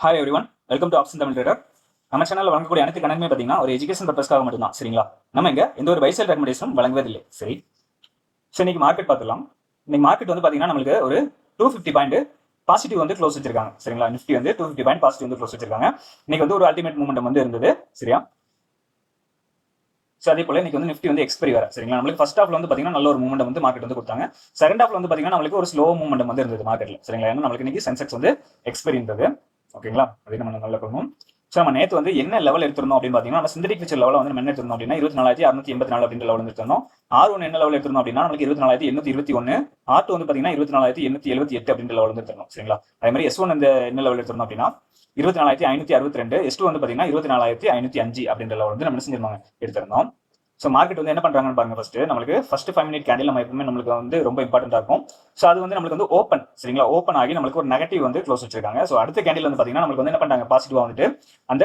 Hi everyone welcome to option Tamil trader நம்ம சேனலில் வழங்கக்கூடிய அனைத்து கணக்குமே பார்த்தீங்கன்னா ஒரு எஜுகேஷன் பர்பஸ்க்காக மட்டும்தான் சரிங்களா? நம்ம இங்க எந்த ஒரு பைசல் ரெக்கமெண்டேஷனும் வழங்குவதில்லை சரி? சரி இன்னைக்கு மார்க்கெட் பார்த்துக்கலாம் இன்னைக்கு மார்க்கெட் வந்து பார்த்தீங்கன்னா நம்மளுக்கு ஒரு டூ ஃபிஃப்டி பாயிண்ட் பாசிட்டிவ் வந்து க்ளோஸ் வச்சிருக்காங்க சரிங்களா? நிஃப்டி வந்து டூ ஃபிஃப்டி பாயிண்ட் பாசிட்டிவ் வந்து க்ளோஸ் வச்சிருக்காங்க. இன்னைக்கு வந்து ஒரு அல்டிமேட் மூமெண்ட் வந்து இருந்தது சரியா? ஸோ அதே போல இன்னைக்கு வந்து நிஃப்டி வந்து எக்ஸ்பைரி வர சரிங்களா? நம்மளுக்கு ஃபர்ஸ்ட் ஹாஃப்ல வந்து பாத்தீங்கன்னா நல்ல ஒரு மூமெண்ட் வந்து மார்க்கெட் வந்து கொடுத்தாங்க. செகண்ட் ஹாஃப்ல வந்து பாத்தீங்கன்னா நம்மளுக்கு ஒரு ஸ்லோ மூமெண்ட் வந்து இருந்தது மார்க்கெட்ல சரிங்களா? ஏன்னா நம்மளுக்கு இன்னைக்கு சென்செக்ஸ் வந்து எக்ஸ்பைரி இருந்தது. ஓகேங்களா? அதே நம்ம நல்லா பண்ணுவோம் ஸோ நம்ம நேற்று வந்து என்ன லெவல் எடுத்திருந்தோம் அப்படின்னு பார்த்தீங்கன்னா நம்ம சிந்தடிக் ஃபியூச்சர் லெவலில் வந்து நம்ம என்ன எடுத்திருந்தோம் அப்படின்னா இருபத்தி நாலாயிரத்தி அறுநூத்தி எண்பத்தி நாலு அப்படின்ற லெவல் எடுத்திருந்தோம். ஆர் ஒன் என்ன லெவல் எடுத்திருந்தோம் அப்படின்னா நமக்கு இருபத்தி நாலாயிரத்தி எண்ணூத்தி இருபத்தி ஒன்று ஆர் டூ வந்து பார்த்தீங்கன்னா இருபத்தி நாலாயிரத்தி எண்ணூத்தி எழுபத்தி எட்டு அப்படின்ற லெவல் எடுத்திருந்தோம். சரிங்களா? அதே மாதிரி எஸ் ஒன் இந்த என்ன லெவல் எடுத்திருந்தோம் அப்படின்னா இருபத்தி நாலாயிரத்தி ஐநூத்தி அறுபத்தி ரெண்டு எஸ் டூ வந்து பார்த்தீங்கன்னா இருபத்தி நாலாயிரத்தி ஐநூத்தி அஞ்சு அப்படின்ற லெவல் வந்து நம்ம செஞ்சிருந்தாங்க எடுத்திருந்தோம். ஸோ மார்க்கெட் வந்து என்ன பண்ணுறாங்கன்னு பாருங்க ஃபர்ஸ்ட் நம்மளுக்கு ஃபர்ஸ்ட் ஃபைவ் மினிட் கேண்டில் நம்ம எப்பவுமே நம்மளுக்கு வந்து ரொம்ப இம்பார்ட்டன்டா இருக்கும். ஸோ அது வந்து நம்மளுக்கு வந்து ஓப்பன் சரிங்களா? ஓப்பன் ஆகி நம்மளுக்கு ஒரு நெகட்டிவ் வந்து க்ளோஸ் வச்சிருக்காங்க. ஸோ அடுத்த கேண்டில் வந்து பாத்தீங்கன்னா நம்மளுக்கு வந்து என்ன பண்ணுறாங்க பாசிட்டிவா வந்துட்டு அந்த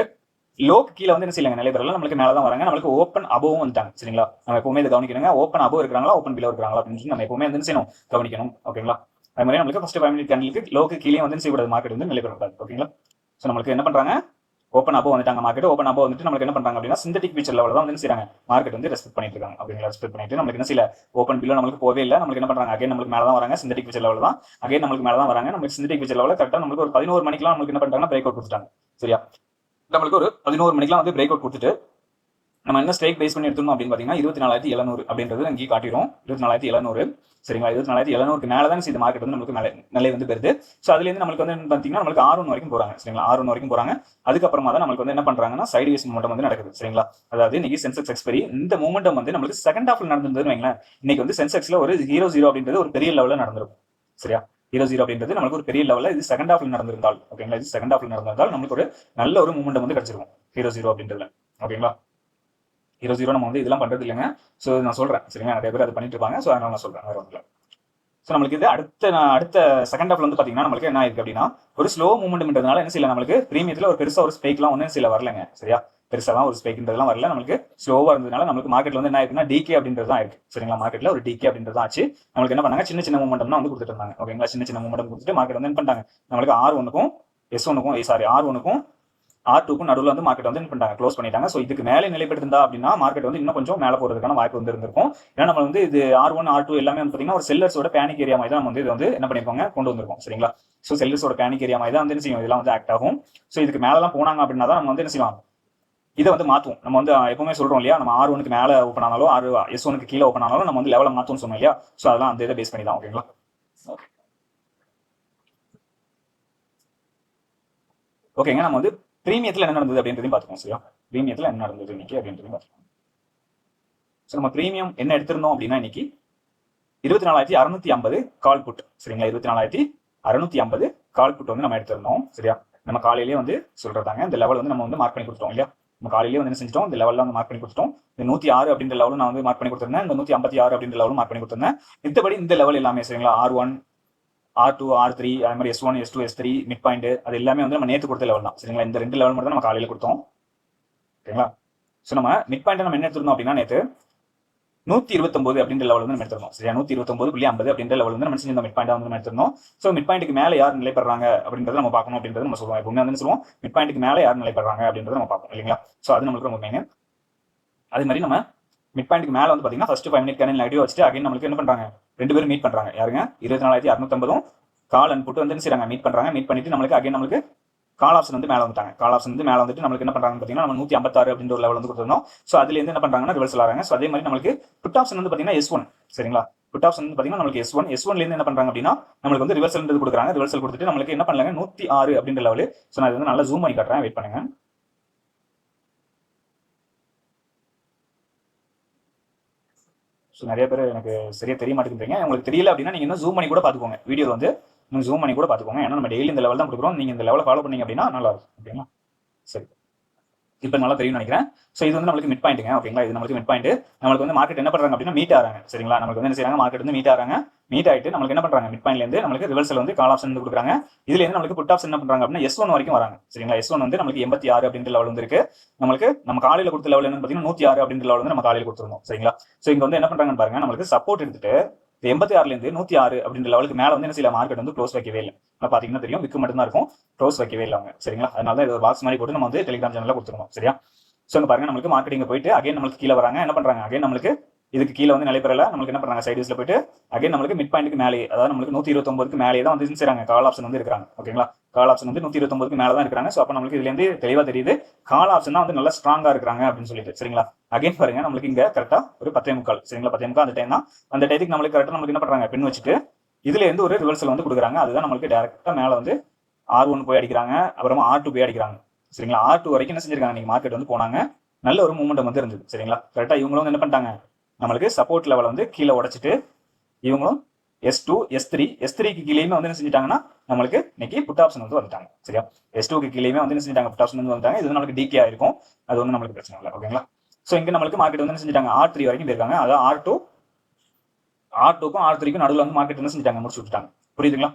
லோக்கு கீழே வந்து என்ன செய்யலாங்க? நிலை நம்மளுக்கு மேலே தான் வராங்க. நம்மளுக்கு ஓப்பன் அபவும் வந்துட்டாங்க சரிங்களா? நம்ம எப்பவுமே இதை கவனிக்கணுங்க. ஓப்பன் அபோ இருக்கிறாங்களா? ஓப்பன் பிலோ இருக்கிறாங்களா? அப்படின்னு சொல்லி நம்ம எப்பவுமே வந்து செய்யணும்? கவனிக்கணும் ஓகேங்களா? அது மாதிரி நம்மளுக்கு ஃபர்ஸ்ட் ஃபைவ் மினிட் கேண்டிலுக்கு லோக்கு கீழே வந்து செய்யக்கூடாது? மார்க்கெட் வந்து நிலைபெறக்கூடாது ஓகேங்களா? ஸோ நம்மளுக்கு என்ன பண்றாங்க? ஓப்பன் அப்போ வந்துட்டாங்க. மார்க்கெட் ஓப்பன் அப்போ வந்துட்டு நம்மளுக்கு என்ன பண்றாங்க அப்படின்னா சிந்தட்டிக் ஃபீச்சர் லெவலில் தான் வந்து செய்யறாங்க மார்க்கெட் வந்து ரெஸ்பெக்ட் பண்ணிட்டு இருக்காங்க. அப்படிங்கிற ரெஸ்பெக்ட் பண்ணிட்டு நம்மளுக்கு என்ன சில ஓப்பன் பில்லோ நம்மளுக்கு போவே இல்லை. நம்மளுக்கு என்ன பண்றாங்க? அகைன் நம்மளுக்கு மேலே தான் வராங்க. சிந்தட்டிக் ஃபீச்சர் லெவலில் தான். அகைன் நம்மளுக்கு மேலே தான் வராங்க. நம்மளுக்கு சிந்தட்டிக் ஃபீச்சர் லெவலில் கரெக்டாக நம்மளுக்கு ஒரு பதினோரு மணிக்கெல்லாம் நம்மளுக்கு என்ன பண்றாங்கன்னா பிரேக் அவுட் கொடுத்துட்டாங்க. சரியா? நம்மளுக்கு ஒரு பதினோரு மணிக்கெல்லாம் வந்து பிரேக் அவுட் கொடுத்துட்டு நம்ம என்ன ஸ்ட்ரைக் பேஸ் பண்ணி எடுத்தோம் அப்படின்னு பார்த்தீங்கன்னா இருபத்தி நாலாயிரத்தி எழுநூறு அப்படின்றது இங்கே காட்டிடும் இருபத்தி நாலாயிரத்தி எழுநூறு. சரிங்களா? இருபத்தி நாலாயிரத்தி எழுநூறுக்கு மேலே தான் இந்த மார்க்கெட் வந்து நம்மளுக்கு மேலே நிலை வந்து பெறுது. ஸோ அதுலேருந்து நம்மளுக்கு வந்து பார்த்தீங்கன்னா நம்மளுக்கு ஆறு ஒன்று வரைக்கும் போகிறாங்க சரிங்களா? ஆறு ஒன்று வரைக்கும் போகிறாங்க அதுக்கப்புறமா தான் நம்மளுக்கு வந்து என்ன பண்ணுறாங்கன்னா சைடு வேஸ் மூமெண்ட் வந்து நடக்குது. சரிங்களா? அதாவது இன்னைக்கு சென்செக்ஸ் எக்ஸ்பெரி இந்த மூமெண்டம் வந்து நம்மளுக்கு செகண்ட் ஹாஃப்ல நடந்திருந்ததுன்னு வைங்களேன். இன்னைக்கு வந்து சென்செக்ஸ்ல ஒரு ஹீரோ ஜீரோ அப்படின்றது ஒரு பெரிய லெவலில் நடந்திருக்கும். சரியா? ஹீரோ ஜீரோ அப்படின்றது நம்மளுக்கு ஒரு பெரிய லெவலில் இது செகண்ட் ஹாஃப்ல நடந்திருந்தால் ஓகேங்களா இது செகண்ட் ஹாஃப்ல நடந்திருந்தால் நம்மளுக்கு ஒரு நல்ல ஒரு மூமெண்ட் வந்து கிடைச்சிருக்கும். ஹீரோ ஜீரோ அப்படின்றதுல. ஓகேங்களா ஹீரோ ஜீரோ நம்ம வந்து இதெல்லாம் பண்றது இல்லைங்க. ஸோ நான் சொல்றேன். சரிங்களா? நிறைய பேர் அது பண்ணிட்டு இருப்பாங்க. ஸோ அதனால நான் சொல்றேன். வேற ஒன்றும் ஸோ நம்மளுக்கு இது அடுத்த நான் அடுத்த செகண்ட் ஹாஃப்ல வந்து பாத்தீங்கன்னா நம்மளுக்கு என்ன ஆயிருக்கு அப்படின்னா ஒரு ஸ்லோ மூவ்மெண்ட்ன்றதுனால என்ன செய்யல நம்மளுக்கு பிரீமியத்தில் ஒரு பெருசா ஒரு ஸ்பேக்லாம் ஒன்றும் சில வரலங்க. சரியா? பெருசாலாம் ஒரு ஸ்பேக்ன்றதுலாம் வரல. நம்மளுக்கு ஸ்லோவா இருந்ததுனால நம்மளுக்கு மார்க்கெட்ல வந்து என்ன ஆயிருக்குன்னா டிகே அப்படின்றது தான் இருக்கு சரிங்களா? மார்க்கெட்ல ஒரு டிகே அப்படின்றது ஆச்சு. நம்மளுக்கு என்ன பண்ணாங்க? சின்ன சின்ன மூமெண்டம் வந்து கொடுத்துட்டு இருந்தாங்க. ஓகேங்களா சின்ன சின்ன மூமெண்ட் கொடுத்துட்டு மார்க்கெட் வந்து என்ன பண்ணிட்டாங்க? நம்மளுக்கு ஆர் ஒன்னுக்கும் எஸ் ஒன்றுக்கும் சாரி eh, ஆர் ஒன்றுக்கும் ஆர் டூக்கும் நடுவில் வந்து மார்க்கெட் வந்து பண்ணிட்டாங்க க்ளோஸ் பண்ணிட்டாங்க. ஸோ இதுக்கு மேலே நிலைப்படுத்திருந்தா அப்படின்னா மார்க்கெட் வந்து இன்னும் கொஞ்சம் மேலே போகிறதுக்கான வாய்ப்பு வந்து இருந்திருக்கும். ஏன்னா நம்ம வந்து இது ஆர் ஒன் ஆர் டூ எல்லாமே வந்து பார்த்தீங்கன்னா ஒரு செல்லர்ஸோட பேனிக் ஏரியா மாதிரி தான் வந்து இது வந்து என்ன பண்ணிருப்பாங்க கொண்டு வந்திருக்கோம். சரிங்களா? ஸோ செல்லர்ஸோட பேனிக் ஏரியா மாதிரி தான் வந்து என்ன செய்யும்? இதெல்லாம் வந்து ஆக்ட் ஆகும். ஸோ இதுக்கு மேலலாம் போனாங்க அப்படின்னா தான் நம்ம வந்து என்ன செய்வாங்க? இதை வந்து மாற்றுவோம் நம்ம வந்து எப்பவுமே சொல்றோம் இல்லையா? நம்ம ஆர் ஒனுக்கு மேலே ஓப்பன் ஆனாலும் ஆர் எஸ் ஒனுக்கு கீழே ஓப்பன் ஆனாலும் நம்ம வந்து லெவலில் மாற்றுவோம் சொன்னோம் இல்லையா? ஸோ அதெல்லாம் அந்த இதை பேஸ் பண்ணி தான் ஓகேங்களா? ஓகேங்க. நம்ம வந்து பிரீமியத்தில் என்ன நடந்தது அப்படின்றதையும் பார்த்துக்கோங்க சரியா? பிரீமியத்தில் என்ன நடந்தது இன்னைக்கு அப்படின்றதையும் பார்த்துக்கோங்க ஸோ நம்ம பிரீமியம் என்ன எடுத்திருந்தோம் அப்படின்னா இன்னைக்கு இருபத்தி நாலாயிரத்தி அறுநூத்தி ஐம்பது கால் புட் சரிங்களா? இருபத்தி நாலாயிரத்தி அறுநூத்தி ஐம்பது கால் புட் வந்து நம்ம எடுத்திருந்தோம் சரியா? நம்ம காலையிலேயே வந்து சொல்றதாங்க இந்த லெவல் வந்து நம்ம வந்து மார்க் பண்ணி கொடுத்துட்டோம் இல்லையா? நம்ம காலையிலேயே வந்து என்ன செஞ்சிட்டோம்? இந்த லெவலில் வந்து மார்க் பண்ணி கொடுத்துட்டோம். இந்த நூற்றி ஆறு அப்படின்ற லெவலும் நான் வந்து மார்க் பண்ணி கொடுத்துருந்தேன். இந்த நூத்தி ஐம்பத்தி ஆறு அப்படின்ற லெவலும் மார்க் பண்ணி கொடுத்துருந்தேன். மித்தபடி இந்த லெவல் எல்லாமே சரிங்களா? R one R two R three அது மாதிரி S one S two S three mid point அது எல்லாமே வந்து நம்ம நேற்று கொடுத்த லெவல் தான். சரிங்களா? இந்த ரெண்டு லெவல் மட்டும் தான் நம்ம காலையில் கொடுத்தோம். ஓகேங்களா ஸோ நம்ம மிட் பாயிண்ட் நம்ம என்ன எடுத்துருந்தோம் அப்படின்னா நேற்று நூத்தி இருபத்தொன்பது அப்படின்ற லெவல் வந்து நம்ம எடுத்திருந்தோம். சரியா? நூத்தி இருபத்தொன்பது புள்ளி ஐம்பது அப்படின்ற லெவல் வந்து நம்ம செஞ்ச மிட் பாயிண்ட் வந்து நம்ம எடுத்திருந்தோம். ஸோ மிட் பாயிண்ட்டுக்கு மேலே யார் நிலைப்படுறாங்க அப்படின்றத நம்ம பார்க்கணும் அப்படின்றது நம்ம சொல்லுவோம் எப்பவுமே வந்து சொல்லுவோம்? மிட் பாயிண்ட்டுக்கு மேலே யார் நிலைப்படுறாங்க அப்படின்றத நம்ம பார்ப்போம். இல்லைங்களா? ஸோ அது நம்மளுக்கு ரொம்ப மெயின் அதே மாதிரி நம்ம மிட் பாயிண்ட்டுக்கு மேலே வந்து பார்த்தீங்கன்னா ஃபஸ்ட் ஃபைவ் மினிட் கேனில் நெகட்டிவ் வச்சுட்டு அகைன் நம்மளுக்கு என்ன பண்றாங்க? ரெண்டு பேரும் மீட் பண்றாங்க. யாருங்க? இருபத்தி நாலாயிரத்தி அறுநூத்தம்பதும் கால் அண்ட் புட்டு வந்து செய்றாங்க? மீட் பண்றாங்க. மீட் பண்ணிட்டு நம்மளுக்கு அகைன் நம்மளுக்கு கால் ஆப்ஷன் வந்து மேலே வந்துட்டாங்க. கால் ஆப்ஷன் வந்து மேலே வந்துட்டு நம்மளுக்கு என்ன பண்றாங்க பார்த்தீங்கன்னா நம்ம நூற்றி ஐம்பத்தாறு அப்படின்ற ஒரு லெவல் வந்து கொடுத்துருந்தோம். ஸோ அதுலேருந்து என்ன பண்றாங்கன்னா ரிவர்ஸ் ஆகிறாங்க ஸோ அதே மாதிரி நம்மளுக்கு புட் ஆப்ஷன் வந்து பார்த்தீங்கன்னா எஸ் ஒன் சரிங்களா? புட் ஆப்ஷன் வந்து பார்த்தீங்கன்னா நம்மளுக்கு எஸ் ஒன் எஸ் ஒன்லேருந்து என்ன பண்றாங்க அப்படின்னா நம்மளுக்கு வந்து ரிவர்சல் கொடுக்குறாங்க. ரிவர்சல் கொடுத்துட்டு நம்மளுக்கு என்ன பண்ணலாங்க? நூற்றி ஆறு அப்படின்ற லெவல் ஸோ நான் இது வந்து நல்லா ஜூம் பண்ணி காட்டுறேன். வெயிட் பண்ணுங்க. ஸோ நிறைய பேர் எனக்கு சரியா தெரிய மாட்டேங்கிறீங்க உங்களுக்கு தெரியல அப்படின்னா நீங்க இன்னும் ஜூம் பண்ணி கூட பார்த்துக்கோங்க. வீடியோ வந்து இன்னும் ஜூம் பண்ணி கூட பார்த்துக்கோங்க. ஏன்னா நம்ம டெய்லி இந்த லெவல் தான் கொடுக்குறோம். நீங்கள் இந்த லெவலில் ஃபாலோ பண்ணீங்க அப்படின்னா நல்லா இருக்கும். ஓகேங்களா சரி. இப்போ நல்லா தெரியும் நினைக்கிறேன். ஸோ இது வந்து நம்மளுக்கு மிட் பாயிண்ட்டுங்க ஓகேங்களா இது நம்மளுக்கு மிட் பாயிண்ட் நம்மளுக்கு வந்து மார்க்கெட் என்ன பண்றாங்க அப்படின்னா மீட் ஆறாங்க சரிங்களா? நம்மளுக்கு வந்து என்ன செய்யறாங்க மார்க்கெட் வந்து மீட் ஆறாங்க மீட் ஆயிட்டு நம்மளுக்கு என்ன பண்றாங்க? மிட் பாயிண்ட்ல இருந்து நம்மளுக்கு ரிவர்சல் வந்து கால் ஆப்ஷன் வந்து கொடுக்குறாங்க. இதுல இருந்து நம்மளுக்கு புட் ஆப்ஷன் என்ன பண்றாங்க அப்படின்னா எஸ் ஒன் வரைக்கும் வராங்க. சரிங்களா? எஸ் ஒன் வந்து நம்மளுக்கு எண்பத்தி ஆறு அப்படின்ற லெவல் வந்து இருக்கு. நம்மளுக்கு நம்ம காலையில கொடுத்த லெவல் என்ன பார்த்தீங்கன்னா நூத்தி ஆறு அப்படின்ற லெவல் வந்து நம்ம காலையில கொடுத்துருந்தோம் சரிங்களா? ஸோ இங்க வந்து என்ன பண்றாங்கன்னு பாருங்க. நம்மளுக்கு சப்போர்ட் எடுத்துட்டு இந்த எண்பத்தி ஆறுலேருந்து நூற்றி ஆறு அப்படின்ற லெவலுக்கு மேலே வந்து என்ன சில மார்க்கெட் வந்து க்ளோஸ் வைக்கவே இல்லை. ஆனால் பார்த்தீங்கன்னா தெரியும் விக்கு மட்டும் தான் இருக்கும் க்ளோஸ் வைக்கவே இல்லை அவங்க. சரிங்களா? அதனால தான் இது ஒரு பாக்ஸ் மாதிரி போட்டு நம்ம வந்து டெலிகிராம் சேனலில் கொடுத்துருவோம் சரியா? ஸோ பாருங்க நம்மளுக்கு மார்க்கெட்டிங் போயிட்டு அகைன் நம்மளுக்கு கீழே வராங்க. என்ன பண்றாங்க? அகைன் நம்மளுக்கு இதுக்கு கீழே வந்து நிலைப்பெறல நம்மளுக்கு என்ன பண்றாங்க? சைடிஸ்ல போயிட்டு அகைன் நம்மளுக்கு மிட் பாயிண்ட்க்கு மேலே அதாவது நம்மளுக்கு நூத்தி இருபத்தொன்பதுக்கு மேலே தான் வந்து என்ன கால் ஆப்ஷன் வந்து இருக்காங்க ஓகேங்களா கால் ஆப்ஷன் வந்து நூத்தி இருபத்தொன்பதுக்கு மேலே தான் இருக்காங்க ஸோ அப்போ நம்மளுக்கு இதுல இருந்து தெளிவா தெரியுது. கால் ஆப்ஷன் தான் வந்து நல்லா ஸ்ட்ராங்கா இருக்காங்க அப்படின்னு சொல்லிட்டு. சரிங்களா? அகைன் பாருங்க நம்மளுக்கு இங்க கரெக்டா ஒரு பத்தே முக்கால். சரிங்களா? பத்தே முக்கால் அந்த டைம் தான். அந்த டைத்துக்கு நம்மளுக்கு கரெக்டா நம்மளுக்கு என்ன பண்றாங்க? பின் வச்சுட்டு இதுல இருந்து ஒரு ரிவர்சல் வந்து கொடுக்குறாங்க. அதுதான் நம்மளுக்கு டேரக்டா மேல வந்து ஆர் ஒன் போய் அடிக்கிறாங்க. அப்புறமா ஆர் டூ போய் அடிக்கிறாங்க. சரிங்களா? ஆர் டூ வரைக்கும் என்ன செஞ்சிருக்காங்க? நீங்க மார்க்கெட் வந்து போனாங்க. நல்ல ஒரு மூமெண்ட் வந்து இருந்தது. சரிங்களா? கரெக்டா இவங்களும் வந்து என்ன பண்ணிட்டாங்க? நம்மளுக்கு சப்போர்ட் லெவல் வந்து கீழே உடச்சிட்டு இவங்களும் S two S three S த்ரீக்கு கீழேயுமே வந்து என்ன செஞ்சிட்டாங்கன்னா நம்மளுக்கு இன்னைக்கு புட் ஆப்ஷன் வந்து வந்துட்டாங்க. சரியா? எஸ் டூக்கு கீழேயுமே வந்து என்ன செஞ்சிட்டாங்க? புட் ஆப்ஷன் வந்து வந்துட்டாங்க. இது நம்மளுக்கு டிகே ஆயிருக்கும். அது வந்து நம்மளுக்கு பிரச்சனை இல்லை. ஓகேங்களா ஸோ இங்க நம்மளுக்கு மார்க்கெட் வந்து என்ன செஞ்சிட்டாங்க? ஆர் த்ரீ வரைக்கும் போயிருக்காங்க. அதாவது ஆர் டூ ஆர் டூக்கும் ஆர் த்ரீக்கும் நடுவில் வந்து மார்க்கெட் என்ன செஞ்சிட்டாங்க? முடிச்சு விட்டுட்டாங்க. புரியுதுங்களா?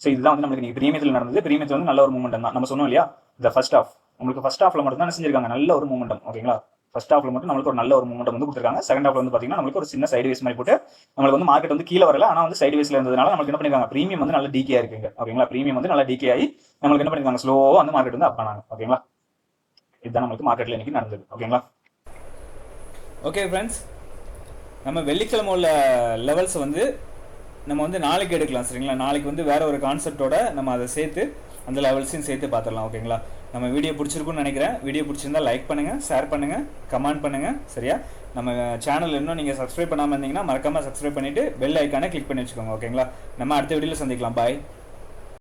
ஸோ இதுதான் வந்து நம்மளுக்கு பிரீமியத்தில் நடந்தது. பிரீமியத்தில் வந்து நல்ல ஒரு மூமெண்ட் தான். நம்ம சொன்னோம் இல்லையா? இந்த ஃபர்ஸ்ட் ஆஃப் உங்களுக்கு ஃபர்ஸ்ட் ஆஃப்ல மட்டும் தான் செஞ்சிருக்காங்க? நல்ல ஒரு மூமெண்டம் ஓகேங்களா ஃபர்ஸ்ட் ஹாஃப்ல மட்டும் நம்மளுக்கு ஒரு நல்ல ஒரு மூமெண்ட் வந்து கொடுத்துருக்காங்க. செகண்ட் ஹாஃப்ல வந்து பாத்தீங்கன்னா நம்மளுக்கு ஒரு சின்ன சைடு வேஸ் மாதிரி போட்டு நம்மளுக்கு வந்து மார்க்கெட் வந்து கீழே வரல. ஆனா வந்து சைடு வேஸ்ல இருந்ததுனால நம்மளுக்கு என்ன பண்ணிருக்காங்க? ப்ரீமியம் வந்து நல்ல டிகே இருக்குங்க ஓகேங்களா பிரீமியம் வந்து நல்ல டிகே ஆகி நம்மளுக்கு என்ன பண்ணிருக்காங்க? ஸ்லோவா வந்து மார்க்கெட் வந்து அப் பண்ணாங்க. ஓகேங்களா இதுதான் நம்மளுக்கு மார்க்கெட்ல இன்னைக்கு நடந்தது. ஓகேங்களா ஓகே ஃப்ரெண்ட்ஸ் நம்ம வெள்ளிக்கிழமை உள்ள லெவல்ஸ் வந்து நம்ம வந்து நாளைக்கு எடுக்கலாம். சரிங்களா? நாளைக்கு வந்து வேற ஒரு கான்செப்டோட நம்ம அதை சேர்த்து அந்த லெவல்ஸையும் சேர்த்து பார்த்துடலாம் ஓகேங்களா நம்ம வீடியோ பிடிச்சிருக்குன்னு நினைக்கிறேன். வீடியோ பிடிச்சிருந்தா லைக் பண்ணுங்க ஷேர் பண்ணுங்க கமெண்ட் பண்ணுங்க சரியா? நம்ம சேனல் இன்னும் நீங்கள் சப்ஸ்கிரைப் பண்ணாமல் இருந்தீங்கன்னா மறக்காமல் சப்ஸ்கிரைப் பண்ணிட்டு பெல் ஐக்கானை கிளிக் பண்ணி வச்சுக்கோங்க ஓகேங்களா நம்ம அடுத்த வீடியோவில் சந்திக்கலாம். பாய்